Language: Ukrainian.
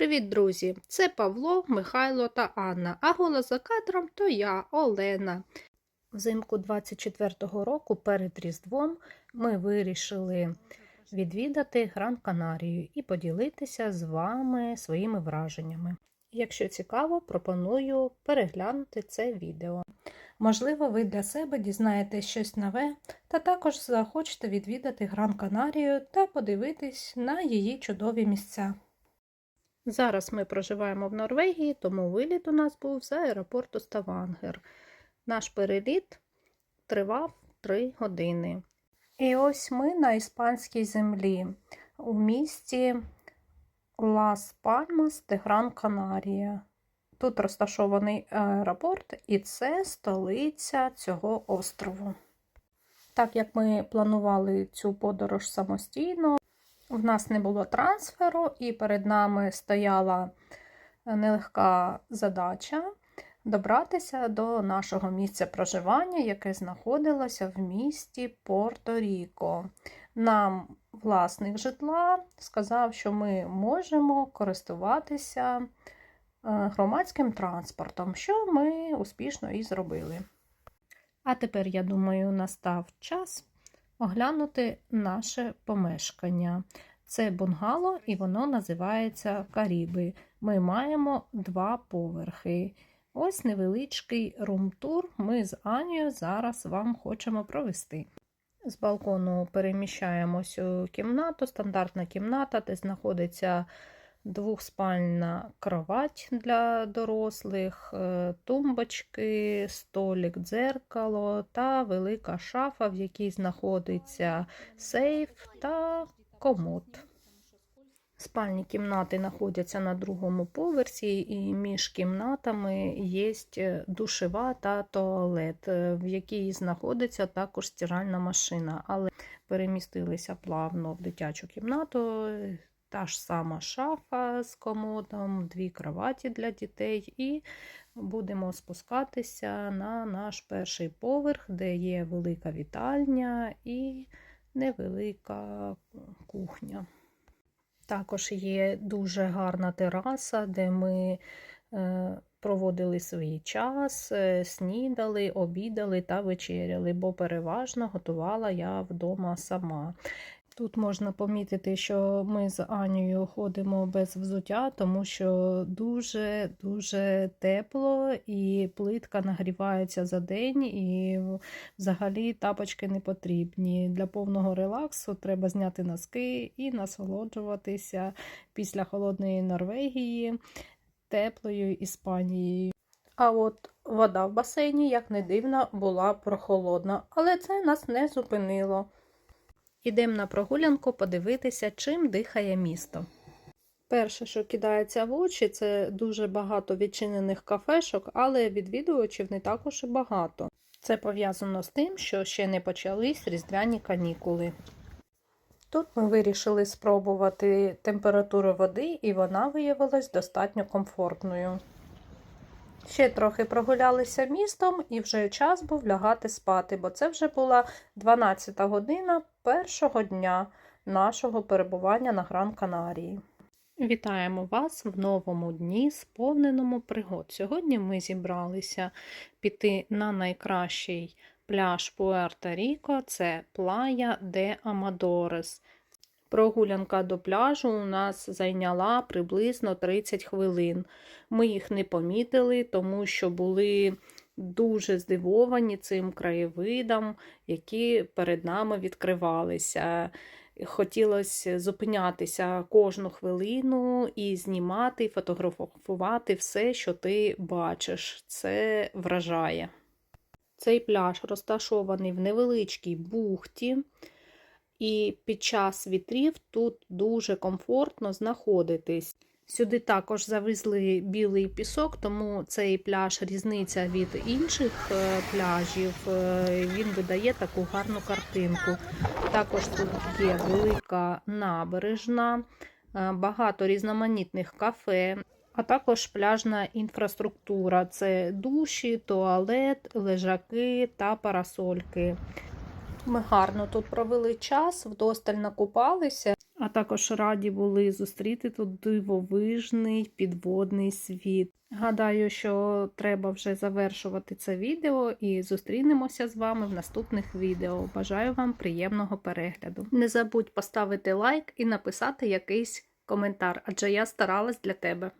Привіт, друзі! Це Павло, Михайло та Анна, а голос за кадром то я, Олена. Взимку 24-го року перед Різдвом ми вирішили відвідати Гран Канарію і поділитися з вами своїми враженнями. Якщо цікаво, пропоную переглянути це відео. Можливо, ви для себе дізнаєтесь щось нове та також захочете відвідати Гран Канарію та подивитись на її чудові місця. Зараз ми проживаємо в Норвегії, тому виліт у нас був з аеропорту Ставангер. Наш переліт тривав 3 години. І ось ми на іспанській землі у місті Лас Пальмас де Гран Канарія. Тут розташований аеропорт, і це столиця цього острову. Так як ми планували цю подорож самостійно, в нас не було трансферу, і перед нами стояла нелегка задача добратися до нашого місця проживання, яке знаходилося в місті Порто-Ріко. Нам власник житла сказав, що ми можемо користуватися громадським транспортом, що ми успішно і зробили. А тепер, я думаю, настав час оглянути наше помешкання. Це бунгало і воно називається Каріби. Ми маємо два поверхи. Ось невеличкий рум-тур ми з Анією зараз вам хочемо провести. З балкону переміщаємось у кімнату, стандартна кімната, де знаходиться двохспальна кровать для дорослих, тумбочки, столик, дзеркало та велика шафа, в якій знаходиться сейф та комод. Спальні кімнати знаходяться на другому поверсі, і між кімнатами є душева та туалет, в якій знаходиться також стиральна машина, але перемістилися плавно в дитячу кімнату. Та ж сама шафа з комодом, дві кроваті для дітей, і будемо спускатися на наш перший поверх, де є велика вітальня і невелика кухня. Також є дуже гарна тераса, де ми проводили свій час, снідали, обідали та вечеряли, бо переважно готувала я вдома сама. Тут можна помітити, що ми з Анією ходимо без взуття, тому що дуже-дуже тепло і плитка нагрівається за день, і взагалі тапочки не потрібні. Для повного релаксу треба зняти носки і насолоджуватися після холодної Норвегії, теплою Іспанією. А от вода в басейні, як не дивно, була прохолодна, але це нас не зупинило. Ідемо на прогулянку подивитися, чим дихає місто. Перше, що кидається в очі, це дуже багато відчинених кафешок, але відвідувачів не також і багато. Це пов'язано з тим, що ще не почались різдвяні канікули. Тут ми вирішили спробувати температуру води, і вона виявилась достатньо комфортною. Ще трохи прогулялися містом і вже час був лягати спати, бо це вже була 12 година першого дня нашого перебування на Гран Канарії. Вітаємо вас в новому дні, сповненому пригод. Сьогодні ми зібралися піти на найкращий пляж Пуерто-Ріко, це Плая де Амадорес. Прогулянка до пляжу у нас зайняла приблизно 30 хвилин. Ми їх не помітили, тому що були дуже здивовані цим краєвидом, які перед нами відкривалися. Хотілося зупинятися кожну хвилину і знімати, фотографувати все, що ти бачиш. Це вражає. Цей пляж розташований в невеличкій бухті. І під час вітрів тут дуже комфортно знаходитись. Сюди також завезли білий пісок, тому цей пляж різниця від інших пляжів. Він видає таку гарну картинку. Також тут є велика набережна, багато різноманітних кафе, а також пляжна інфраструктура це душі, туалет, лежаки та парасольки. Ми гарно тут провели час, вдосталь накупалися, А також раді були зустріти тут дивовижний підводний світ. Гадаю, що треба вже завершувати це відео і зустрінемося з вами в наступних відео. Бажаю вам приємного перегляду. Не забудь поставити лайк і написати якийсь коментар, адже я старалась для тебе.